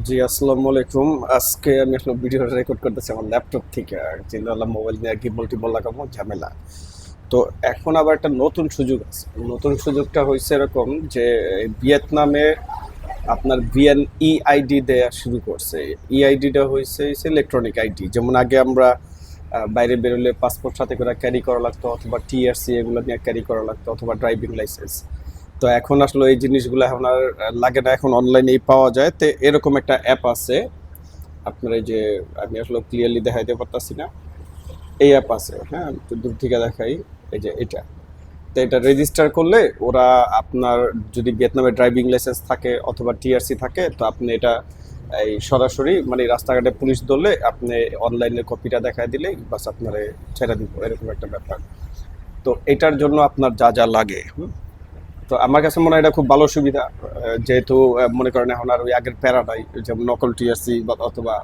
জি, আসসালামু আলাইকুম। আজকে আমি আসলে ভিডিও রেকর্ড করতেছি আমার ল্যাপটপ থেকে। চিন্তা মোবাইল নিয়ে গিম্বল টিম্বল লাগাবো, ঝামেলা। তো এখন আবার একটা নতুন সুযোগ আছে। নতুন সুযোগটা হয়েছে এরকম যে, ভিয়েতনামে আপনার ভিএন ইআইডি দেয়া শুরু করছে। ইআইডিটা হয়েছে ইলেকট্রনিক আইডি যেমন আগে আমরা বাইরে বেরোলে পাসপোর্ট সাথে করে ক্যারি করা লাগতো, অথবা টিআরসি এগুলো নিয়ে ক্যারি করা লাগতো, অথবা ড্রাইভিং লাইসেন্স তো এখন আসলে এই জিনিসগুলো আর লাগে না, এখন অনলাইনেই পাওয়া যায়। তো এরকম একটা অ্যাপ আছে। আপনার এই যে, আমি আসলে ক্লিয়ারলি দেখাইতে পারতাছি না। এই অ্যাপ আছে হ্যাঁ একটু দূর থেকে দেখাই। এই যে এটা। তো এটা রেজিস্টার করলে ওরা আপনার যদি ভিয়েতনামে ড্রাইভিং লাইসেন্স থাকে অথবা টিআরসি থাকে, তো আপনি এটা, এই সরাসরি মানে রাস্তাঘাটে পুলিশ ধরলে আপনি অনলাইনে কপিটা দেখায় দিলে বাস আপনার ছেড়ে দিব। এরকম একটা ব্যাপার। তো এটার জন্য আপনার যা যা লাগে তো আমার কাছে মনে হয় এটা খুব ভালো সুবিধা যেহেতু মনে করেন এখন আর ওই আগের প্যারা নাই, যেমন নকল টিআরসি বা অথবা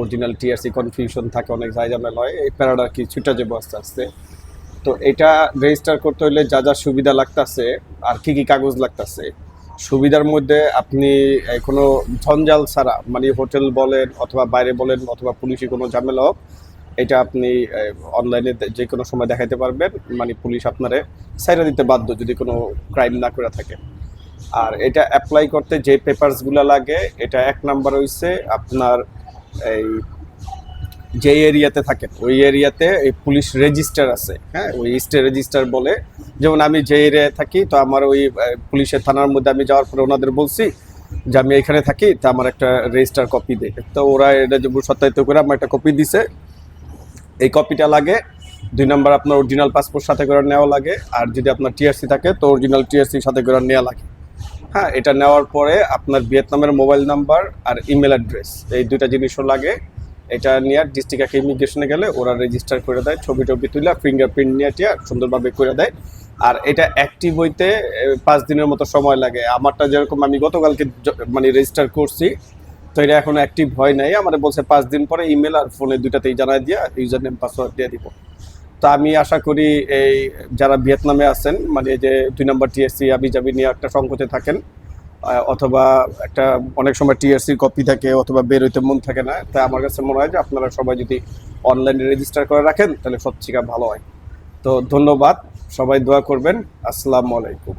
অরিজিনাল টিআরসি কনফিউশন থাকে অনেক ঝামেলা হয় এই প্যারাটা কি ছুটা যাব আস্তে আস্তে। তো এটা রেজিস্টার করতে হলে যা যা সুবিধা লাগতাছে আর কি কি কাগজ লাগতাছে, সুবিধার মধ্যে আপনি কোনো ঝঞ্ঝাল ছাড়া মানে হোটেল বলেন অথবা বাইরে বলেন অথবা পুলিশে কোনো ঝামেলা হোক এটা আপনি অনলাইনে যে কোনো সময় দেখাইতে পারবেন মানে পুলিশ আপনারে সাইরা দিতে বাধ্য যদি কোনো ক্রাইম না করে থাকে। আর এটা অ্যাপ্লাই করতে যে পেপারসগুলো লাগে, এটা এক নাম্বার হইছে আপনার এই যে এরিয়াতে থাকেন, ওই এরিয়াতে এই পুলিশ রেজিস্টার আছে। হ্যাঁ ওই স্টে রেজিস্টার বলে। যেমন আমি যে এরিয়ায় থাকি, তো আমার ওই পুলিশের থানার মধ্যে আমি যাওয়ার পরে ওনাদের বলছি যে আমি এখানে থাকি, তা আমার একটা রেজিস্টার কপি দে। তো ওরা এটা যে সত্যায়িত করে আমার একটা কপি দিছে। এই কপিটা লাগে। দুই নাম্বার আপনার অরিজিনাল পাসপোর্ট সাথে করে নেওয়া লাগে। আর যদি আপনার টিআরসি থাকে, তো অরিজিনাল টিআরসি সাথে করে নেওয়া লাগে। হ্যাঁ এটা নেওয়ার পরে আপনার ভিয়েতনামের মোবাইল নাম্বার আর ইমেল অ্যাড্রেস এই দুইটা জিনিসও লাগে। এটা নিয়ে ডিস্ট্রিক্ট একটা ইমিগ্রেশনে গেলে ওরা রেজিস্টার করে দেয় ছবি টবি তুলে ফিঙ্গারপ্রিন্ট নিয়ে টিয়া সুন্দরভাবে করে দেয়। আর এটা অ্যাক্টিভ হইতে পাঁচ দিনের মতো সময় লাগে। আমারটা যেরকম আমি গতকালকে মানে রেজিস্টার করছি তো এটা এখনও অ্যাক্টিভ হয় নাই। আমার বলছে পাঁচ দিন পরে ইমেল আর ফোনে দুইটাতেই জানাই দিয়া ইউজার নেম পাসওয়ার্ড দিয়ে দিব। তো আমি আশা করি এই যারা ভিয়েতনামে আছেন মানে যে দুই নম্বর টিএসসি আবি জাবি নিয়ে একটা সংকটে থাকেন অথবা একটা অনেক সময় টিএসসির কপি থাকে অথবা বের হইতে মন থাকে না তাই আমার কাছে মনে হয় যে আপনারা সবাই যদি অনলাইনে রেজিস্টার করে রাখেন, তাহলে সবথেকে ভালো হয়। তো ধন্যবাদ, সবাই দোয়া করবেন। আসসালামু আলাইকুম।